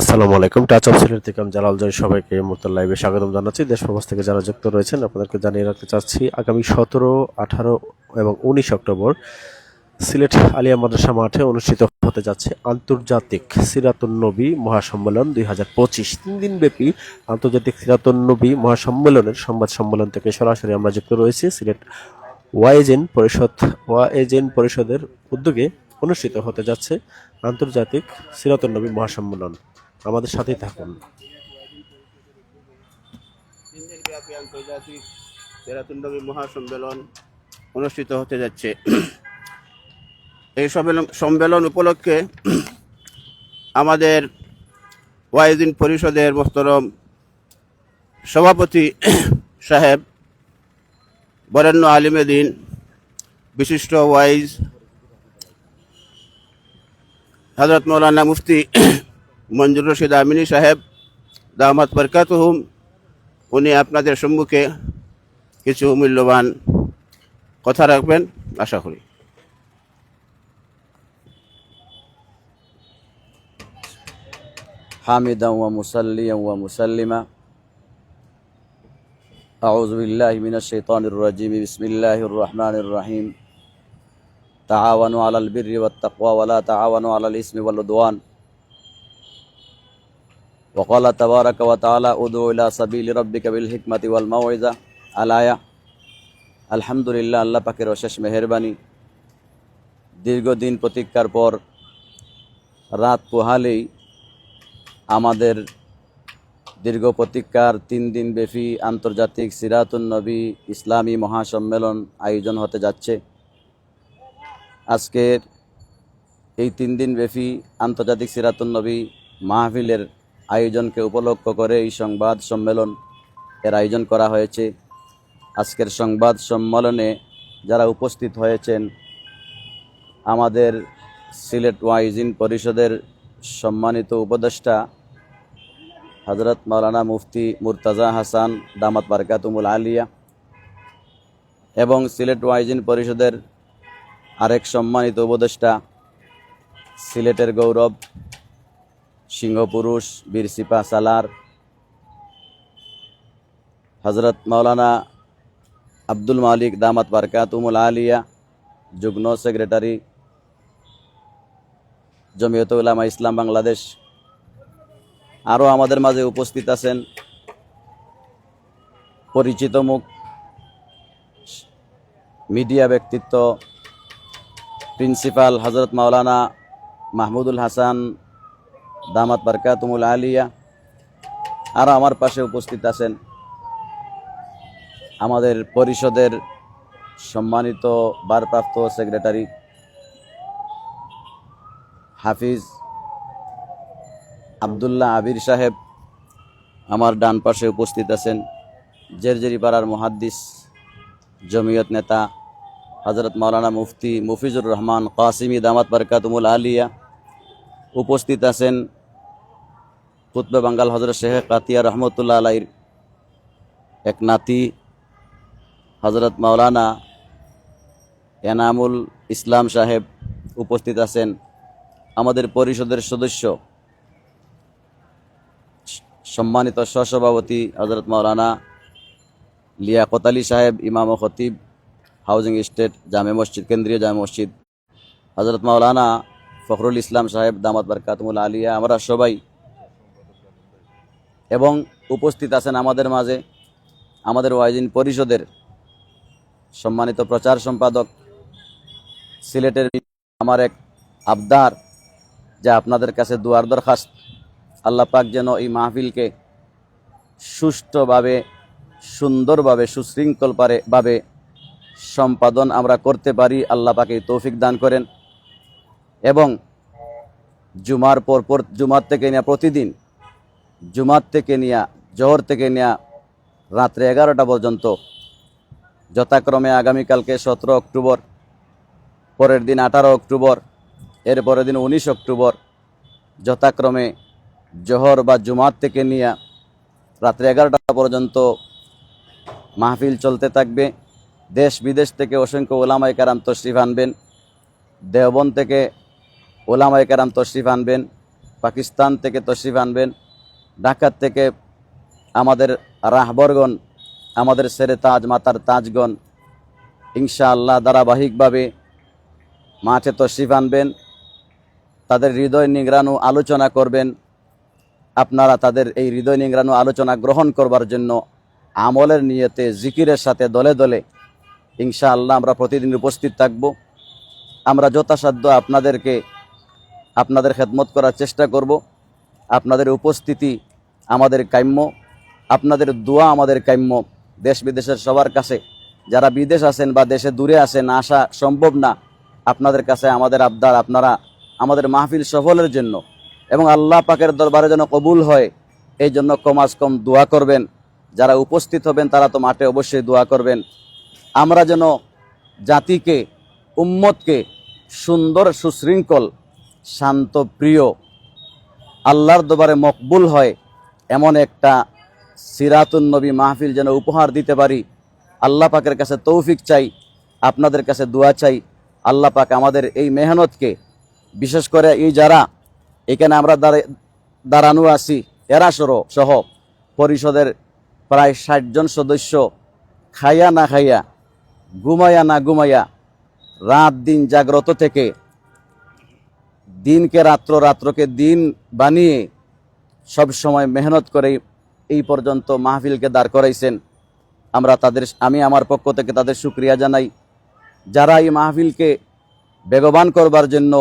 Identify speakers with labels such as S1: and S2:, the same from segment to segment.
S1: আসসালামু আলাইকুম। Touch of Sylhet থেকে আমি জালাল জয় সবাইকে মুহূর্তে লাইভে স্বাগতম জানাচ্ছি। দেশ প্রবাস থেকে যারা যুক্ত রয়েছেন, আপনাদেরকে জানিয়ে রাখতে চাচ্ছি, আগামী সতেরো, আঠারো এবং উনিশ অক্টোবর সিলেট আলিয়া মাদ্রাসা মাঠে অনুষ্ঠিত হতে যাচ্ছে আন্তর্জাতিক সিরাতুন নবী মহাসম্মেলন দুই হাজার পঁচিশ। তিন দিন ব্যাপী আন্তর্জাতিক সিরাতুন নবী মহাসম্মেলনের সংবাদ সম্মেলন থেকে সরাসরি আমরা যুক্ত রয়েছি। সিলেট ওয়াইজেন পরিষদ, ওয়াইজেন পরিষদের উদ্যোগে অনুষ্ঠিত হতে যাচ্ছে আন্তর্জাতিক সিরাতুন নবী মহাসম্মেলন। আমাদের সাথেই থাকুন।
S2: মহাসম্মেলন অনুষ্ঠিত হতে যাচ্ছে। এই সম্মেলন সম্মেলন উপলক্ষে আমাদের ওয়াইদিন পরিষদের মোস্তরম সভাপতি সাহেব বরেণ্য আলিমেদিন, বিশিষ্ট ওয়াইজ হজরত মৌলানা মুফতি মঞ্জুর রশিদ আমিনী সাহেব দামাত বরকাতহুম উনি আপনাদের সম্মুখে কিছু মূল্যবান কথা রাখবেন আশা করি
S3: حامدا ومصليا ومسلما أعوذ بالله من الشيطان الرجيم بسم الله الرحمن الرحيم تعاونوا على البر والتقوى ولا تعاونوا على الإثم والعدوان وقال تبارك وتعالى ادعو إلى سبيل ربك بالحكمة والموعظة الآية আলহামদুলিল্লাহ আল্লাহ পাকের অশেষ মেহরবানি দীর্ঘদিন প্রতীক্ষার পর রাত পোহালেই আমাদের দীর্ঘ প্রতীক্ষার তিন দিন ব্যাপী আন্তর্জাতিক সিরাতুন নবী ইসলামী মহাসম্মেলন আয়োজন হতে যাচ্ছে আজকের এই তিন দিন ব্যাপী আন্তর্জাতিক সিরাতুন নবী মাহফিলের আয়োজনকে উপলক্ষ করে এই সংবাদ সম্মেলন এর আয়োজন করা হয়েছে। আজকের সংবাদ সম্মেলনে যারা উপস্থিত হয়েছেন, আমাদের সিলেট ওয়াইজিন পরিষদের সম্মানিত উপদেষ্টা হজরত মাওলানা মুফতি মুরতাজা হাসান দামাত বারকাতুমুল আলিয়া এবং সিলেট ওয়াইজিন পরিষদের আরেক সম্মানিত উপদেষ্টা সিলেটের গৌরব সিংহপুরুষ বীর সিপা সালার হজরত মাওলানা আব্দুল মালিক দামাত বারকাতুমুল আলিয়া, যুগ্ম সেক্রেটারি, জমিয়ত উলামা ইসলাম বাংলাদেশ। আরও আমাদের মাঝে উপস্থিত আছেন পরিচিত মুখ, মিডিয়া ব্যক্তিত্ব, প্রিন্সিপাল হজরত মাওলানা মাহমুদুল হাসান দামাত বারকাতুমুল আলিয়া। আর আমার পাশে উপস্থিত আছেন আমাদের পরিষদের সম্মানিত ভারপ্রাপ্ত সেক্রেটারি হাফিজ আবদুল্লাহ আবির সাহেব আমার ডান পাশে উপস্থিত আছেন জেরজেরি পাড়ার মহাদ্দিস জমিয়ত নেতা হজরত মাওলানা মুফতি মুফিজুর রহমান কাসিমি দামাত বরকাতুমুল আলিয়া। উপস্থিত আছেন কুতবে বাঙ্গাল হজরত শেখ কাতিয়া রহমতুল্লাহ আলাইর এক নাতি, হজরত মাওলানা এনামুল ইসলাম সাহেব উপস্থিত আছেন, আমাদের পরিষদের সদস্য, সম্মানিত সহসভাপতি হজরত মাওলানা লিয়াকত আলী সাহেব, ইমাম ও খতিব, হাউজিং স্টেট জামে মসজিদ, কেন্দ্রীয় জামে মসজিদ, হজরত মাওলানা ফখরুল ইসলাম সাহেব, দামাত বরকাতমুল আলিয়া, আমরা সবাই এবং উপস্থিত আছেন আমাদের মাঝে আমাদের ওয়াইজিন পরিষদের সম্মানিত প্রচার সম্পাদক, সিলেটের আমার এক আবদার যা আপনাদের কাছে দুয়ার দরখাস্ত। আল্লাহ পাক যেন এই মাহফিলকে সুষ্ঠুভাবে, সুন্দরভাবে সুশৃঙ্খল পারে ভাবে সম্পাদন আমরা করতে পারি, আল্লাহ পাকে তৌফিক দান করেন। এবং জুমার পর পর, জুমার থেকে নেওয়া প্রতিদিন জুমার থেকে নেওয়া জহর থেকে নেওয়া রাত্রে এগারোটা পর্যন্ত, যথাক্রমে আগামীকালকে সতেরো অক্টোবর, পরের দিন আঠারো অক্টোবর, এর পরের দিন উনিশ অক্টোবর, যথাক্রমে জহর বা জুমার থেকে নিয়ে রাত্রে এগারোটা পর্যন্ত মাহফিল চলতে থাকবে। দেশ বিদেশ থেকে অসংখ্য ওলামাই কারাম তশরিফ আনবেন। দেওবন থেকে ওলামাই কারাম তশরিফ আনবেন। পাকিস্তান থেকে তশরিফ আনবেন। ঢাকার থেকে আমাদের রাহবরগণ, আমাদের সেরে তাজ মাতার তাজগণ, ইনশাআল্লাহ ধারাবাহিকভাবে মাঠে তশরিফ আনবেন, তাদের হৃদয় নিংড়ানো আলোচনা করবেন, আপনারা তাদের এই হৃদয় নিংড়ানো আলোচনা গ্রহণ করবার জন্য আমলের নিয়তে, জিকিরের সাথে দলে দলে ইনশাআল্লাহ আমরা প্রতিদিন উপস্থিত থাকব। আমরা যথাসাধ্য আপনাদেরকে, আপনাদের খেদমত করার চেষ্টা করব। আপনাদের উপস্থিতি আমাদের কাম্য, আপনাদের দোয়া আমাদের কাম্য। দেশ বিদেশের সবার কাছে, যারা বিদেশ আছেন বা দেশে দূরে আছেন, আসা সম্ভব না। আপনাদের কাছে আমাদের আবদার, আপনারা আমাদের মাহফিল সফলের জন্য। এবং আল্লাহ পাকের দরবারে যেন কবুল হয়, এই জন্য কমাস কম দোয়া করবেন। যারা উপস্থিত হবেন, তারা তো মাঠে অবশ্যই দোয়া করবেন। আমরা যেন জাতিকে, উম্মতকে সুন্দর, সুশৃঙ্খল, শান্ত, প্রিয়, আল্লাহর দরবারে মকবুল হয় এমন একটা সিরাতুন নবী মাহফিল যেন উপহার দিতে পারি। আল্লাহ পাকের কাছে তৌফিক চাই, আপনাদের কাছে দোয়া চাই। আল্লাহ পাক আমাদের এই মেহনতকে, বিশেষ করে এই যারা এখানে আমরা দাঁড়ে, দাঁড়ানো আছি, এরা সহ পরিষদের প্রায় ষাটজন সদস্য খাইয়া না খাইয়া, ঘুমাইয়া না ঘুমাইয়া রাত দিন জাগ্রত থেকে দিনকে রাত্র রাত্রকে দিন বানিয়ে সব সময় মেহনত করে এই পর্যন্ত মাহফিলকে দাঁড় করাইছেন। আমরা তাদের, আমি আমার পক্ষ থেকে তাদের সুক্রিয়া জানাই। যারা এই মাহফিলকে বেগবান করবার জন্য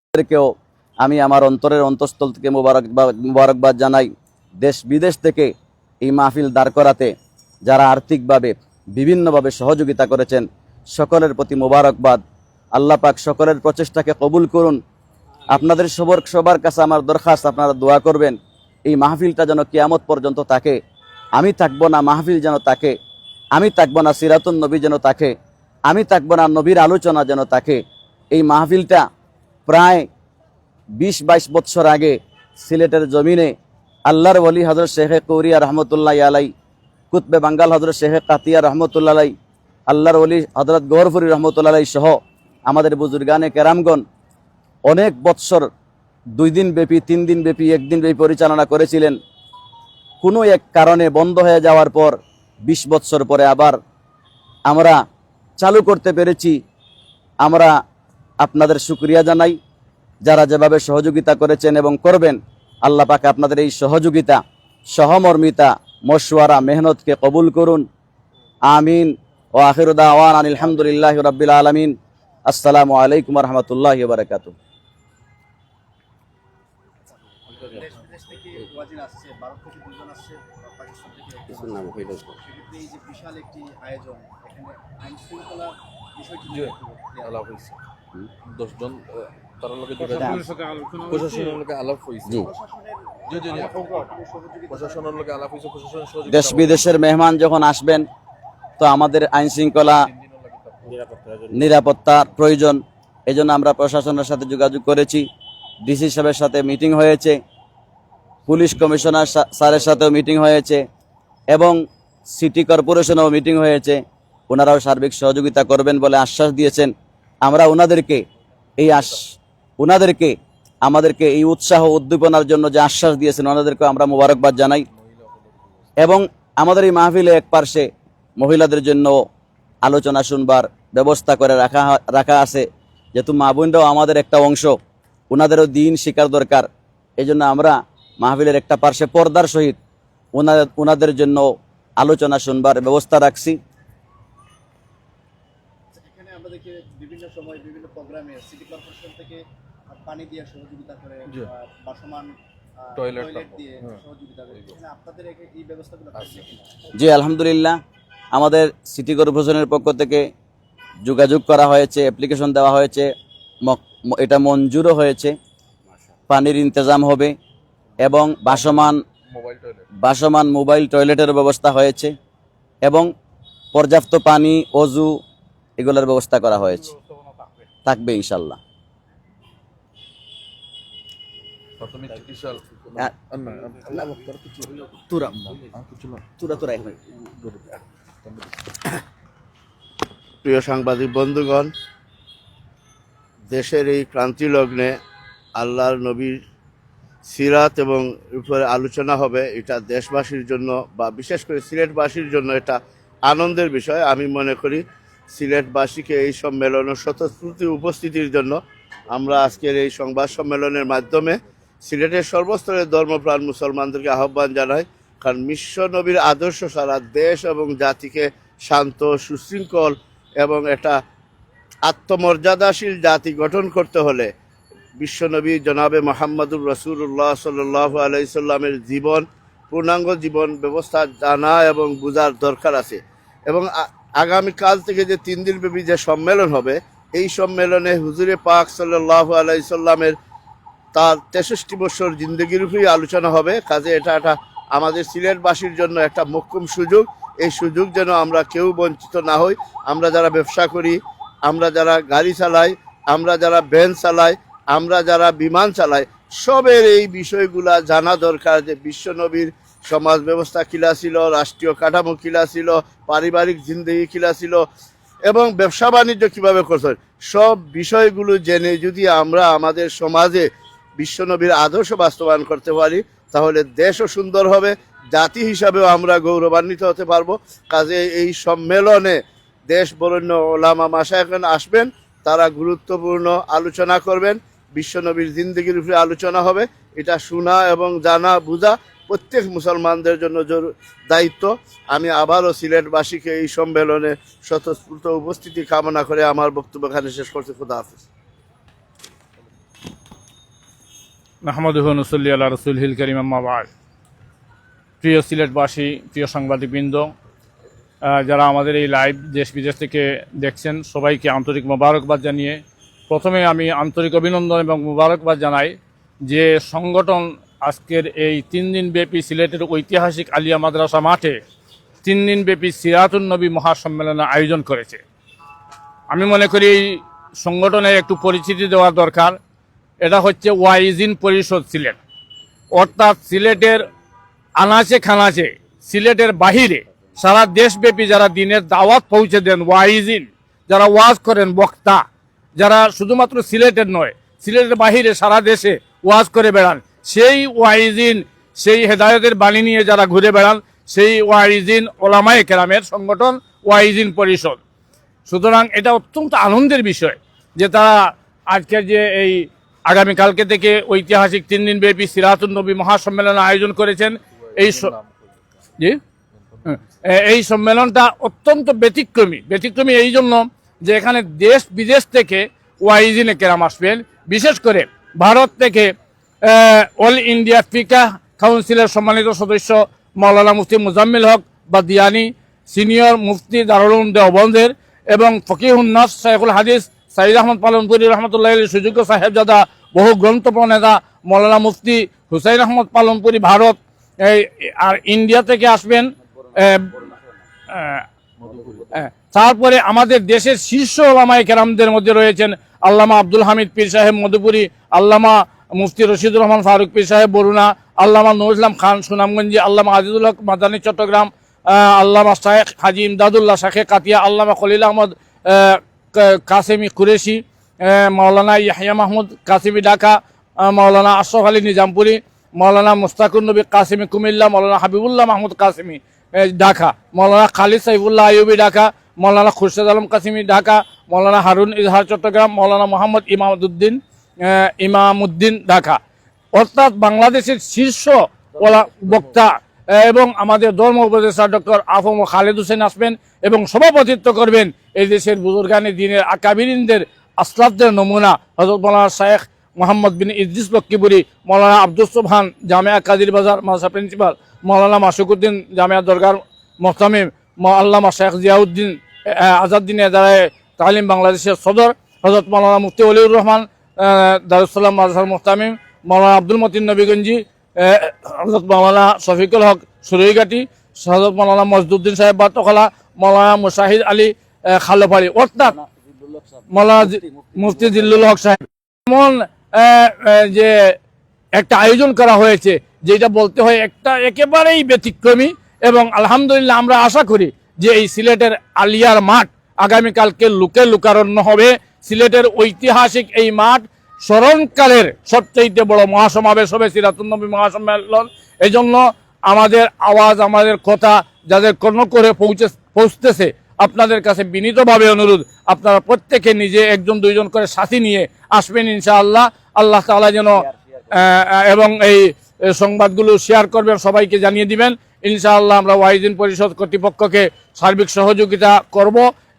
S3: তাদেরকেও আমি আমার অন্তরের অন্তঃস্থল থেকে মুবারকবাদ মুবারকবাদ জানাই। দেশ বিদেশ থেকে এই মাহফিল দাঁড় করাতে যারা আর্থিকভাবে, বিভিন্নভাবে সহযোগিতা করেছেন, সকলের প্রতি মোবারকবাদ। আল্লাহ পাক সকলের প্রচেষ্টাকে কবুল করুন। আপনাদের সবর, সবার কাছে আমার দরখাস্ত, আপনারা দোয়া করবেন। এই মাহফিলটা যেন কিয়ামত পর্যন্ত থাকে আমি থাকব না মাহফিল যেন থাকে আমি থাকব না সিরাতুন নবী যেন থাকে আমি থাকব না নবীর আলোচনা যেন থাকে এই মাহফিলটা প্রায় বিশ বাইশ বৎসর আগে সিলেটের জমিনে আল্লাহর ওলি হজরত শেখে কৌরিয়া রহমতুল্লাহ আলাই কুতবে বাঙ্গাল হজরত শেখে কাতিয়া রহমতুল্লাহ আলাই আল্লাহর ওলি হজরত গৌরফুরি রহমতুল্লাহ আলাই সহ আমাদের বুজুর্গানে কেরামগণ অনেক বৎসর দুই দিন ব্যাপী, তিন দিন ব্যাপী একদিন ব্যাপী পরিচালনা করেছিলেন। কোনো এক কারণে বন্ধ হয়ে যাওয়ার পর বিশ বৎসর পরে আবার আমরা চালু করতে পেরেছি। আমরা আপনাদের সুক্রিয়া জানাই। যারা যেভাবে সহযোগিতা করেছেন এবং করবেন, আল্লাহ পাকে আপনাদের এই সহযোগিতা, সহমর্মিতা, মশওয়ারা, মেহনতকে কবুল করুন। আমিন। ও আখিরুদা আওয়ান আলহামদুলিল্লাহ রবিল আলমিন। আসসালামু আলাইকুম রহমতুল্লাহ বারকাতু
S4: আসছে। সেক্ষেত্রে এই যে বিশাল একটি আয়োজন এখানে আইন শৃঙ্খলা বিষয়টি নিয়ে একটু clear
S5: আলাপ হয়েছে। দশজন তার লগে। প্রশাসনের আলাপ হয়েছে।
S4: প্রশাসনের
S5: জি জি জি।
S4: কোনো সহযোগিতা
S5: প্রশাসনের লগে আলাপ হয়েছে প্রশাসনের
S3: দেশ বিদেশের মেহমান যখন আসবেন তো আমাদের আইন শৃঙ্খলা নিরাপত্তার প্রয়োজন। এই জন্য আমরা প্রশাসনের সাথে যোগাযোগ করেছি। ডিসি সাহেবের সাথে মিটিং হয়েছে। পুলিশ কমিশনার সা- স্যারের সাথেও মিটিং হয়েছে। এবং সিটি কর্পোরেশনেও মিটিং হয়েছে। ওনারাও সার্বিক সহযোগিতা করবেন বলে আশ্বাস দিয়েছেন। আমরা ওনাদেরকে এই আশ ওনাদেরকে, আমাদেরকে এই উৎসাহ উদ্দীপনার জন্য যে আশ্বাস দিয়েছেন ওনাদেরকে আমরা মোবারকবাদ জানাই। এবং আমাদের এই মাহফিলে এক পার্শ্বে মহিলাদের জন্য আলোচনা শুনবার ব্যবস্থা করে রাখা রাখা আছে। যেহেতু মা বোনরাও আমাদের একটা অংশ, ওনাদেরও দিন শিকার দরকার। এই আমরা মাহফিলের একটা পার্শ্বে পর্দার সহিত ওনাদের ওনাদের জন্য আলোচনা শুনবার ব্যবস্থা রাখছি।
S4: আমাদেরকে বিভিন্ন সময় বিভিন্ন প্রোগ্রামে সিটি কর্পোরেশন থেকে পানি দিয়ে সহযোগিতা করে
S5: জি।
S4: বাসমান
S3: আলহামদুলিল্লাহ। আমাদের সিটি কর্পোরেশনের পক্ষ থেকে যোগাযোগ করা হয়েছে অ্যাপ্লিকেশন দেওয়া হয়েছে মক- এটা মঞ্জুরও হয়েছে। পানির ইন্তজাম হবে এবং বাসমান বাসমান মোবাইল টয়লেটের ব্যবস্থা হয়েছে এবং পর্যাপ্ত পানি অজু এগুলোর ব্যবস্থা করা হয়েছে। থাকবে ইনশাল্লাহ।
S2: প্রিয় সাংবাদিক বন্ধুগণ দেশের এই ক্রান্তি লগ্নে আল্লাহর নবীর সিরাত এবং উপরে আলোচনা হবে, এটা দেশবাসীর জন্য বা বিশেষ করে সিলেটবাসীর জন্য এটা আনন্দের বিষয়। আমি মনে করি সিলেটবাসীকে এই সম্মেলনের স্বতঃস্ফূর্তি উপস্থিতির জন্য আমরা আজকের এই সংবাদ সম্মেলনের মাধ্যমে সিলেটের সর্বস্তরের ধর্মপ্রাণ মুসলমানদেরকে আহ্বান জানাই, কারণ মিশ্র নবীর আদর্শ সারা দেশ এবং জাতিকে শান্ত, সুশৃঙ্খল এবং এটা আত্মমর্যাদাশীল জাতি গঠন করতে হলে বিশ্বনবী জনাবে মোহাম্মদুর রসুল্লাহ সাল্লাহ আলাইসাল্লামের জীবন, পূর্ণাঙ্গ জীবন ব্যবস্থা জানা এবং বোঝার দরকার আছে। এবং আগামীকাল থেকে যে তিন দিনব্যাপী যে সম্মেলন হবে, এই সম্মেলনে হুজুরে পাক সাল্লাহ আলাইসাল্লামের তার তেষট্টি বছর জিন্দগির উপরেই আলোচনা হবে। কাজে এটা একটা আমাদের সিলেটবাসীর জন্য একটা মোক্ষম সুযোগ। এই সুযোগ যেন আমরা কেউ বঞ্চিত না হই। আমরা যারা ব্যবসা করি, আমরা যারা গাড়ি চালাই, আমরা যারা ভ্যান চালাই আমরা যারা বিমান চালাই, সবের এই বিষয়গুলা জানা দরকার যে বিশ্বনবীর সমাজ ব্যবস্থা কিলা ছিল, রাষ্ট্রীয় কাঠামো কিলা ছিল, পারিবারিক জিন্দগি কিলা ছিল, এবং ব্যবসা বাণিজ্য কীভাবে করছেন সব বিষয়গুলো জেনে যদি আমরা আমাদের সমাজে বিশ্বনবীর আদর্শ বাস্তবায়ন করতে পারি, তাহলে দেশও সুন্দর হবে, জাতি হিসাবেও আমরা গৌরবান্বিত হতে পারব। কাজে এই সম্মেলনে দেশ বরণ্য ওলামা মাসায়খন আসবেন, তারা গুরুত্বপূর্ণ আলোচনা করবেন। বিশ্বনবীর জিন্দগির উপরে আলোচনা হবে। এটা শোনা এবং জানা, বোঝা প্রত্যেক মুসলমানদের জন্য জরু- দায়িত্ব। আমি আবারও সিলেটবাসীকে এই সম্মেলনে স্বতঃস্ফূর্ত উপস্থিতি কামনা করে আমার বক্তব্য এখানে শেষ করছি। খুদা হাফিজ।
S6: মাহমুদুহ নসল্লি আল্লাহ রসুল হিল করিম আম্মাবাদ প্রিয় সিলেটবাসী, প্রিয় সাংবাদিকবৃন্দ যারা আমাদের এই লাইভ দেশ বিদেশ থেকে দেখছেন, সবাইকে আন্তরিক মোবারকবাদ জানিয়ে প্রথমে আমি আন্তরিক অভিনন্দন এবং মোবারকবাদ জানাই যে সংগঠন আজকের এই তিন দিন ব্যাপী সিলেটের ঐতিহাসিক আলিয়া মাদ্রাসা মাঠে তিন দিন ব্যাপী সিরাতুন নবী মহাসম্মেলনের আয়োজন করেছে। আমি মনে করি এই সংগঠনে একটু পরিচিতি দেওয়া দরকার। এটা হচ্ছে ওয়াইজিন পরিষদ সিলেট। অর্থাৎ সিলেটের আনাচে খানাচে, সিলেটের বাহিরে সারা দেশব্যাপী যারা দিনের দাওয়াত পৌঁছে দেন ওয়াইজিন, যারা ওয়াজ করেন বক্তা যারা শুধুমাত্র সিলেটের নয় সিলেটের বাহিরে সারা দেশে ওয়াজ করে বেড়ান। সেই ওয়াইজিন সেই হেদায়তের বাণী নিয়ে যারা ঘুরে বেড়ান সেই ওয়াইজিন ওলামায়ে কেরামের সংগঠন ওয়াইজিন পরিষদ। সুতরাং এটা অত্যন্ত আনন্দের বিষয় যে তারা আজকের যে এই আগামীকালকে থেকে ঐতিহাসিক তিন দিন ব্যাপী সিরাতুল নবী মহাসম্মেলন আয়োজন করেছেন। এই জি? হ্যাঁ, এই সম্মেলনটা অত্যন্ত ব্যতিক্রমী ব্যতিক্রমী এই জন্য যে এখানে দেশ, বিদেশ থেকে ওয়াইজিনে কেরাম আসবেন বিশেষ করে ভারত থেকে অল ইন্ডিয়া ফিকা কাউন্সিলের সম্মানিত সদস্য মাওলানা মুফতি মুজাম্মিল হক বা দিয়ানি সিনিয়র মুফতি দারুল দেওবন্দের এবং ফকিহুন্নাস শাইখুল হাদিস, সাইদ আহমদ পালনপুরি রহমতুল্লাহ আলী সুযোগ্য সাহেবজাদা, বহু গ্রন্থ প্রণেতা মৌলানা মুফতি হুসাইন আহমদ পালনপুরি ভারত আর ইন্ডিয়া থেকে আসবেন তারপরে আমাদের দেশের শীর্ষ ওলামায় কেরামদের মধ্যে রয়েছেন আল্লামা আব্দুল হামিদ পীর সাহেব মধুপুরি আল্লামা মুফতি রশিদুর রহমান ফারুক পীর সাহেব বরুণা আল্লামা নুর ইসলাম খান সুনামগঞ্জি আল্লামা আজিজুল হক মাদানী চট্টগ্রাম আল্লামা শাহেখ হাজি ইমদাদুল্লাহ শাখে কাতিয়া আল্লামা খলিল আহমদ কাসেমি কুরেশি মাওলানা ইয়াহিয়া মাহমুদ কাসিমি আহ, মাওলানা আশরফ আলী নিজামপুরি মাওলানা মুস্তাকুর নবী কাসিমি কুমিল্লা মাওলানা হাবিবুল্লাহ মাহমুদ কাসিমি ঢাকা মাওলানা খালিদ সাইফুল্লাহ আইয়ুবী ঢাকা মাওলানা খুরশেদ আলম কাসিমি, ঢাকা মাওলানা হারুন ইজহার চট্টগ্রাম মাওলানা মোহাম্মদ ইমামুদ্দিন ইমামুদ্দিন ঢাকা। অর্থাৎ বাংলাদেশের শীর্ষ বক্তা এবং আমাদের ধর্ম উপদেষ্টা ডক্টর আফম খালেদ হোসেন আসবেন এবং সভাপতিত্ব করবেন এই দেশের বুজুর্গানি দিনের আকাবিরিনদের আসলাফদের নমুনা হজরত মৌলানা শায়েখ মোহাম্মদ বিন ইদ্রিস বক্কিবুরি মৌলানা আব্দুল সোহান জামিয়া কাদির বাজার মাসা প্রিন্সিপাল, মৌলানা মাসুকুদ্দিন জামিয়া দরগার মোহতামিম আল্লামা শেখ জিয়াউদ্দিন আজাদ্দিন এদারায় তালিম বাংলাদেশের সদর হজরত মৌলানা মুফতি অলিউর রহমান আহ, দারুসালাম মাজার মোহতামিম মৌলানা আব্দুল মতিন নবীগঞ্জি হজরত মৌলানা শফিকুল হক সুরইঘাটি হজরত মৌলানা মজদুদ্দিন সাহেব বাতকলা মৌলানা মুশাহিদ আলী খালপাড়ি অর্থাৎ মৌলানা মুফতি জিল্লুল হক সাহেব। এমন যে একটা আয়োজন করা হয়েছে যেটা বলতে হয় একটা একেবারেই ব্যতিক্রমী এবং আলহামদুলিল্লাহ আমরা আশা করি যে এই সিলেটের আলিয়ার মাঠ আগামীকালকে লুকে লুকারণ্য হবে। সিলেটের ঐতিহাসিক এই মাঠ স্মরণকালের সবচেয়ে বড় মহাসমাবেশ হবে সিরাতুন্নবী মহাসম্মেলন। এই জন্য আমাদের আওয়াজ, আমাদের কথা যাদের কর্ণ করে পৌঁছে পৌঁছতেছে, আপনাদের কাছে বিনীতভাবে অনুরোধ, আপনারা প্রত্যেকে নিজে একজন, দুইজন করে সাথী নিয়ে আসবেন ইনশাআল্লাহ। আল্লাহ তাআলা যেন এবং এই সংবাদগুলো শেয়ার করবেন, সবাইকে জানিয়ে দিবেন। ইনশাআল্লাহ আমরা ওয়াইদিন পরিষদ কর্তৃপক্ষকে সার্বিক সহযোগিতা করব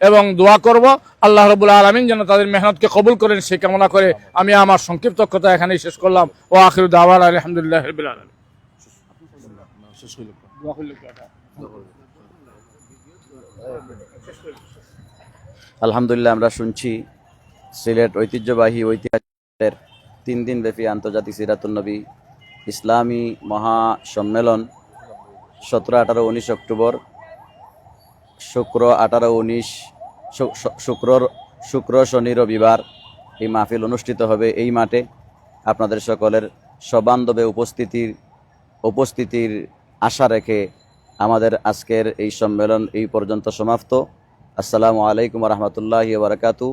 S6: এবং দোয়া করব। আল্লাহ রবুল আলমিন যেন তাদের মেহনতকে কবুল করেন, সে কামনা করে আমি আমার সংক্ষিপ্ত কথা এখানেই শেষ করলাম। ও আখির দাওয়ার আলহামদুলিল্লাহ আলমিন।
S3: আলহামদুলিল্লাহ, আমরা শুনছি সিলেট ঐতিহ্যবাহী ঐতিহাসিকের তিন দিন ব্যাপী আন্তর্জাতিক সিরাতুন্নবী ইসলামী মহাসম্মেলন সতেরো, আঠারো, উনিশ অক্টোবর, শুক্র, আঠারো, উনিশ শুক্র শুক্র, শনি, রবিবার এই মাহফিল অনুষ্ঠিত হবে এই মাঠে। আপনাদের সকলের সবান্ধবে উপস্থিতির উপস্থিতির আশা রেখে আমাদের আজকের এই সম্মেলন এই পর্যন্ত সমাপ্ত। আসসালামু আলাইকুম রহমতুল্লাহ বারকাতু